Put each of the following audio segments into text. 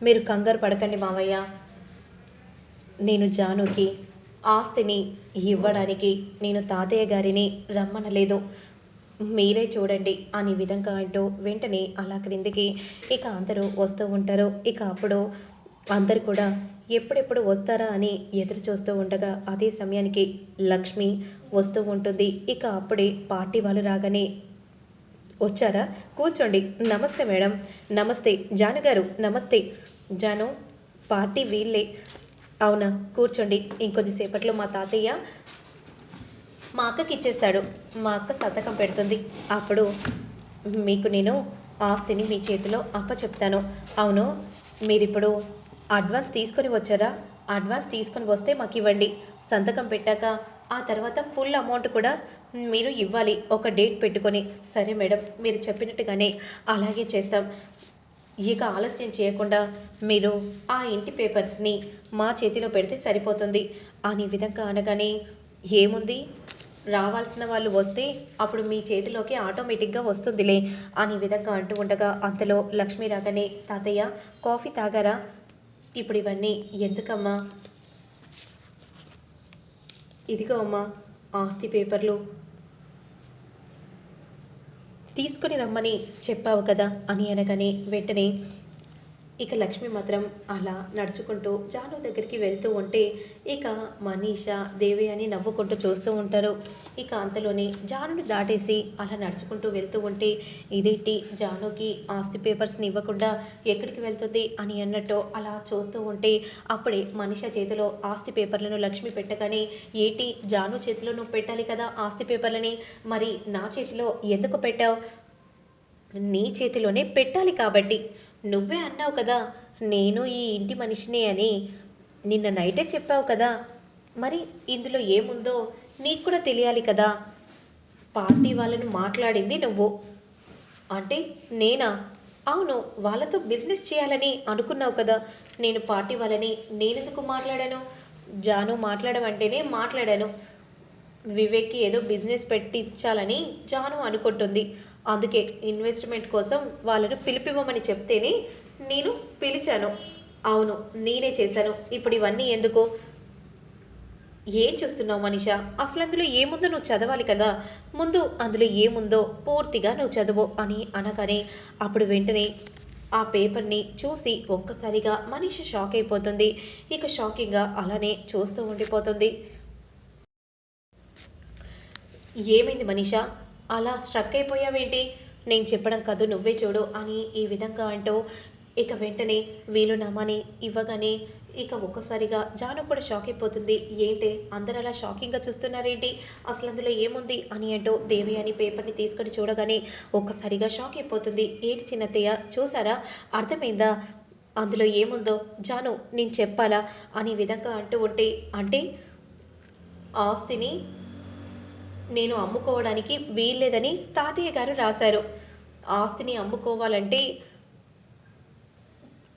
మీరు కంగారు పడకండి మావయ్య నేను జానుకి ఆస్తిని ఇవ్వడానికి నేను తాతయ్య గారిని రమ్మనలేదు. మీరే చూడండి అనే విధంగా అంటూ వెంటనే అలా క్రిందికి ఇక అందరూ వస్తూ ఉంటారు. ఇక అప్పుడు అందరు కూడా ఎప్పుడెప్పుడు వస్తారా అని ఎదురు చూస్తూ ఉండగా అదే సమయానికి లక్ష్మి వస్తూ ఉంటుంది. ఇక అప్పుడే పార్టీ వాళ్ళు రాగానే వచ్చారా? కూర్చోండి. నమస్తే మేడం. నమస్తే. జాను గారు నమస్తే. జాను పార్టీ వీళ్ళే. అవునా? కూర్చోండి. ఇంకొద్దిసేపట్లో మా తాతయ్య మా అక్కకి ఇచ్చేస్తాడు. మా అక్క సంతకం పెడుతుంది. అప్పుడు మీకు నేను ఆస్తిని మీ చేతిలో అప్ప చెప్తాను అవును మీరిప్పుడు అడ్వాన్స్ తీసుకొని వచ్చారా? అడ్వాన్స్ తీసుకొని వస్తే మాకు ఇవ్వండి సంతకం పెట్టాక ఆ తర్వాత ఫుల్ అమౌంట్ కూడా మీరు ఇవ్వాలి. ఒక డేట్ పెట్టుకొని. సరే మేడం మీరు చెప్పినట్టుగానే అలాగే చేస్తాం. ఇక ఆలస్యం చేయకుండా మీరు ఆ ఇంటి పేపర్స్ని మా చేతిలో పెడితే సరిపోతుంది. అనే విధంగా అనగానే ఏముంది? రావాల్సిన వాళ్ళు వస్తే అప్పుడు మీ చేతిలోకి ఆటోమేటిక్గా వస్తుందిలే అనే విధంగా అంటూ ఉండగా అంతలో లక్ష్మి రాగానే తాతయ్య కాఫీ తాగారా? ఇప్పుడు ఇవన్నీ ఎందుకమ్మా? ఇదిగో అమ్మా ఆస్తి పేపర్లు. తీసుకొని రమ్మని చెప్పావు కదా అని అనగానే వెంటనే ఇక లక్ష్మి మాత్రం అలా నడుచుకుంటూ జాను దగ్గరికి వెళ్తూ ఉంటే ఇక మనీష దేవి అని నవ్వుకుంటూ చూస్తూ ఉంటారు. ఇక అంతలోనే జానుని దాటేసి అలా నడుచుకుంటూ వెళ్తూ ఉంటే ఇదేంటి? జానుకి ఆస్తి పేపర్స్ని ఇవ్వకుండా ఎక్కడికి వెళ్తుంది అని అన్నట్టు అలా చూస్తూ ఉంటే అప్పుడే మనీష చేతిలో ఆస్తి పేపర్లను లక్ష్మి పెట్టగానే ఏంటి? జాను చేతిలో నువ్వు పెట్టాలి కదా ఆస్తి పేపర్లని? మరి నా చేతిలో ఎందుకు పెట్టావు? నీ చేతిలోనే పెట్టాలి కాబట్టి. నువ్వే అన్నావు కదా నేను ఈ ఇంటి మనిషినే అని. నిన్న నైటే చెప్పావు కదా మరి ఇందులో ఏముందో నీకు కూడా తెలియాలి కదా. పార్టీ వాళ్ళను మాట్లాడింది నువ్వు. అంటే నేనా? అవును వాళ్ళతో బిజినెస్ చేయాలని అనుకున్నావు కదా. నేను పార్టీ వాళ్ళని నేనెందుకు మాట్లాడాను? జాను మాట్లాడమంటేనే మాట్లాడాను. వివేక్కి ఏదో బిజినెస్ పెట్టించాలని జాను అనుకుంటుంది. అందుకే ఇన్వెస్ట్మెంట్ కోసం వాళ్ళను పిలిపివ్వమని చెప్తేనే నేను పిలిచాను. అవును నేనే చేశాను. ఇప్పుడు ఇవన్నీ ఎందుకు? ఏం చూస్తున్నావు మనిష? అసలు అందులో ఏముందో నువ్వు చదవాలి కదా. ముందు అందులో ఏముందో పూర్తిగా నువ్వు చదువు అని అనగానే అప్పుడు వెంటనే ఆ పేపర్ని చూసి ఒక్కసారిగా మనిషి షాక్ అయిపోతుంది. ఇక షాకింగ్గా అలానే చూస్తూ ఉండిపోతుంది. ఏమైంది మనీషా? అలా స్ట్రక్ అయిపోయావేంటి? నేను చెప్పడం కాదు నువ్వే చూడు అని ఈ విధంగా అంటూ ఇక వెంటనే వీలునామాని ఇవ్వగానే ఇక ఒక్కసారిగా జాను కూడా షాక్ అయిపోతుంది. ఏంటి అందరు అలా షాకింగ్గా చూస్తున్నారేంటి? అసలు అందులో ఏముంది అని అంటూ దేవి అని పేపర్ని తీసుకొని చూడగానే ఒక్కసారిగా షాక్ అయిపోతుంది. ఏంటి చిన్నతయ్య చూసారా? అర్థమైందా? అందులో ఏముందో? జాను నేను చెప్పాలా? అనే విధంగా అంటూ ఉంటే అంటే ఆస్తిని నేను అమ్ముకోవడానికి వీల్లేదని తాతయ్య గారు రాశారు. ఆస్తిని అమ్ముకోవాలంటే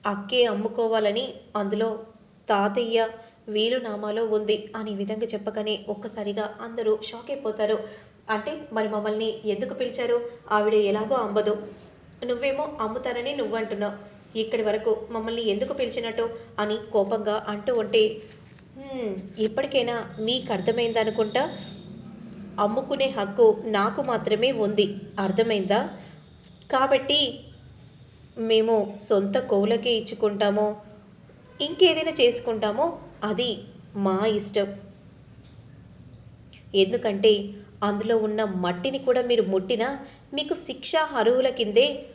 అక్కే అమ్ముకోవాలని అందులో తాతయ్య వీలునామాలో ఉంది అనే విధంగా చెప్పగానే ఒక్కసారిగా అందరూ షాక్ అయిపోతారు. అంటే మరి మమ్మల్ని ఎందుకు పిలిచారు? ఆవిడ ఎలాగో అమ్మదు నువ్వేమో అమ్ముతానని నువ్వు అంటున్నావు ఇక్కడి వరకు మమ్మల్ని ఎందుకు పిలిచినట్టు? అని కోపంగా అంటూ ఉంటే ఇప్పటికైనా మీకు అర్థమైందనుకుంటా అమ్ముకునే హక్కు నాకు మాత్రమే ఉంది. అర్థమైందా? కాబట్టి మేము సొంత కోవులకే ఇచ్చుకుంటామో ఇంకేదైనా చేసుకుంటామో అది మా ఇష్టం. ఎందుకంటే అందులో ఉన్న మట్టిని కూడా మీరు ముట్టినా మీకు శిక్ష అర్హుల కిందే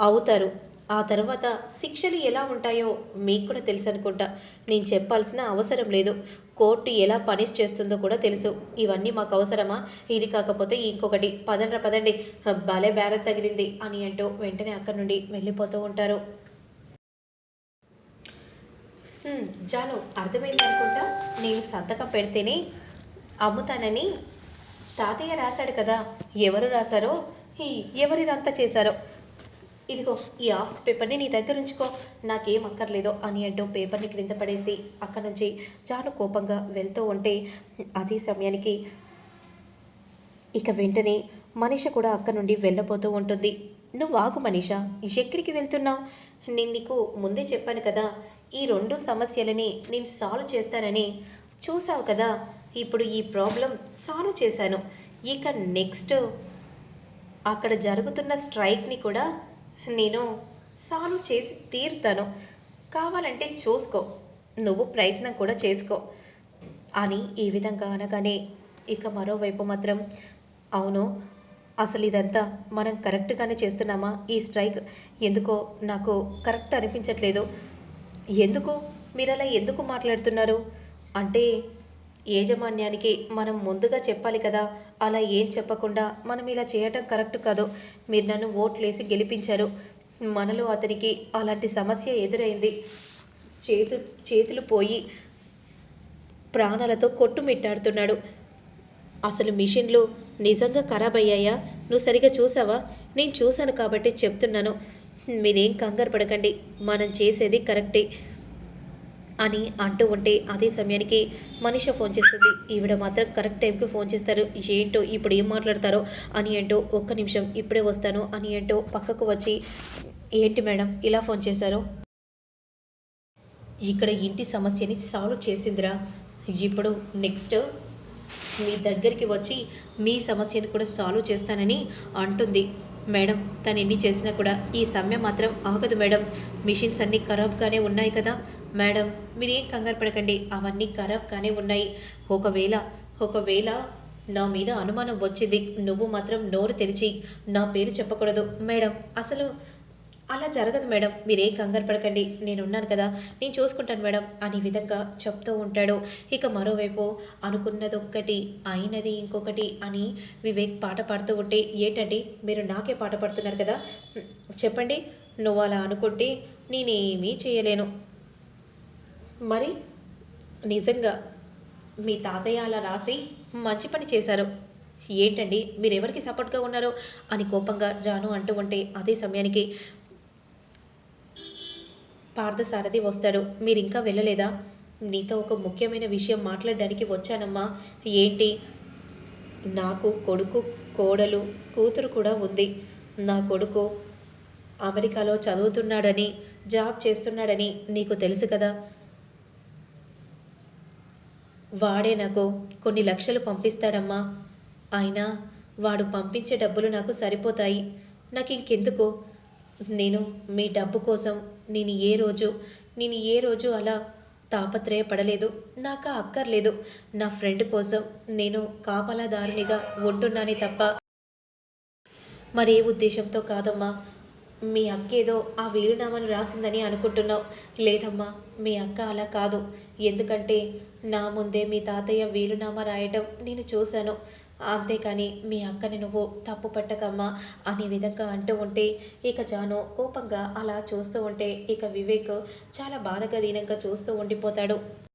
అవుతారు. ఆ తర్వాత శిక్షలు ఎలా ఉంటాయో మీకు కూడా తెలుసు అనుకుంటా. నేను చెప్పాల్సిన అవసరం లేదు. కోర్టు ఎలా పనిష్ చేస్తుందో కూడా తెలుసు. ఇవన్నీ మాకు అవసరమా? ఇది కాకపోతే ఇంకొకటి. పదండ్ర పదండి. భలే బేరం తగిలింది అని అంటూ వెంటనే అక్కడి నుండి వెళ్ళిపోతూ ఉంటారు. జాను అర్థమైంది అనుకుంటా? నేను సంతకం పెడితేనే అమ్ముతానని తాతయ్య రాశాడు కదా. ఎవరు రాశారో? ఎవరిదంతా చేశారో? ఇదిగో ఈ ఆఫ్ పేపర్ని నీ దగ్గర ఉంచుకో. నాకేం అక్కర్లేదో అని అంటూ పేపర్ని క్రింద పడేసి అక్కడి నుంచి చాలా కోపంగా వెళ్తూ ఉంటే అదే సమయానికి ఇక వెంటనే మనిష కూడా అక్కడి నుండి వెళ్ళబోతూ ఉంటుంది. నువ్వు ఆగు మనీష ఎక్కడికి వెళ్తున్నావు? నేను నీకు ముందే చెప్పాను కదా ఈ రెండు సమస్యలని నేను సాల్వ్ చేస్తానని. చూసావు కదా ఇప్పుడు ఈ ప్రాబ్లం సాల్వ్ చేశాను. ఇక నెక్స్ట్ అక్కడ జరుగుతున్న స్ట్రైక్ని కూడా నేను సాల్వ్ చేసి తీరుతాను. కావాలంటే చూసుకో. నువ్వు ప్రయత్నం కూడా చేసుకో. అని ఈ విధంగా అనగానే ఇక మరోవైపు మాత్రం అవును అసలు ఇదంతా మనం కరెక్ట్గానే చేస్తున్నామా? ఈ స్ట్రైక్ ఎందుకో నాకు కరెక్ట్ అనిపించట్లేదు. ఎందుకు? మీరు అలా ఎందుకు మాట్లాడుతున్నారు? అంటే యాజమాన్యానికి మనం ముందుగా చెప్పాలి కదా? అలా ఏం చెప్పకుండా మనం ఇలా చేయటం కరెక్ట్ కాదు? మీరు నన్ను ఓట్లేసి గెలిపించారు. మనలో అతనికి అలాంటి సమస్య ఎదురైంది. చేతు చేతులు పోయి ప్రాణాలతో కొట్టుమిట్టాడుతున్నాడు. అసలు మిషన్లు నిజంగా ఖరాబ్ అయ్యాయా? నువ్వు సరిగా చూసావా? నేను చూశాను కాబట్టి చెప్తున్నాను. మీరేం కంగారు పడకండి. మనం చేసేది కరెక్టే. అని అంటూ ఉంటే అదే సమయానికి మనిష ఫోన్ చేస్తుంది. ఈవిడ మాత్రం కరెక్ట్ టైంకి ఫోన్ చేస్తారు. ఏంటో ఇప్పుడు ఏం మాట్లాడతారో అని ఏంటో ఒక్క నిమిషం ఇప్పుడే వస్తాను అని ఏంటో పక్కకు వచ్చి ఏంటి మేడం ఇలా ఫోన్ చేశారు? ఇక్కడ ఇంటి సమస్యని సాల్వ్ చేసిందిరా. ఇప్పుడు నెక్స్ట్ మీ దగ్గరికి వచ్చి మీ సమస్యను కూడా సాల్వ్ చేస్తానని అంటుంది. మేడం తను ఎన్ని చేసినా కూడా ఈ సమ్మె మాత్రం ఆగదు మేడం. మిషన్స్ అన్నీ ఖరాబ్గానే ఉన్నాయి కదా. మేడం మీరు ఏం కంగారు పడకండి. అవన్నీ ఖరాబ్గానే ఉన్నాయి. ఒకవేళ ఒకవేళ నా మీద అనుమానం వచ్చింది నువ్వు మాత్రం నోరు తెరిచి నా పేరు చెప్పకూడదు. మేడం అసలు అలా జరగదు మేడం. మీరేం కంగారు పడకండి. నేనున్నాను కదా. నేను చూసుకుంటాను మేడం అనే విధంగా చెప్తూ ఉంటాడు. ఇక మరోవైపు అనుకున్నది ఒక్కటి అయినది ఇంకొకటి అని వివేక్ పాట పాడుతూ ఉంటే ఏంటండి? మీరు నాకే పాట పాడుతున్నారు కదా. చెప్పండి. నువ్వు అలా అనుకుంటే నేనేమీ చేయలేను. మరి నిజంగా మీ తాతయ్య అలా రాసి మంచి పని చేశారు. ఏంటండి? మీరు ఎవరికి సపోర్ట్గా ఉన్నారో అని కోపంగా జాను అంటూ ఉంటే అదే సమయానికి పార్థసారథి వస్తాడు. మీరు ఇంకా వెళ్ళలేదా? నీతో ఒక ముఖ్యమైన విషయం మాట్లాడడానికి వచ్చానమ్మా. ఏంటి? నాకు కొడుకు కోడలు కూతురు కూడా ఉంది. నా కొడుకు అమెరికాలో చదువుతున్నాడని జాబ్ చేస్తున్నాడని నీకు తెలుసు కదా? వాడే నాకు కొన్ని లక్షలు పంపిస్తాడమ్మా. అయినా వాడు పంపించే డబ్బులు నాకు సరిపోతాయి. నాకు ఇంకెందుకు నేను మీ డబ్బు కోసం నేను ఏ రోజు నేను ఏ రోజు అలా తాపత్రయపడలేదు నాకు అక్కర్లేదు. నా ఫ్రెండ్ కోసం నేను కాపలాదారునిగా ఉంటున్నానే తప్ప. మరే ఉద్దేశంతో కాదమ్మా. మీ అక్క ఏదో ఆ వీలునామాను రాసిందని అనుకుంటున్నావు. లేదమ్మా మీ అక్క అలా కాదు. ఎందుకంటే నా ముందే మీ తాతయ్య వీలునామా రాయటం నేను చూశాను. అంతేకాని మీ అక్కని నువ్వు తప్పు పట్టకమ్మా అనే విధంగా అంటూ ఉంటే ఇక జాను కోపంగా అలా చూస్తూ ఉంటే ఇక వివేక్ చాలా బాధగా దీనంగా చూస్తూ ఉండిపోతాడు.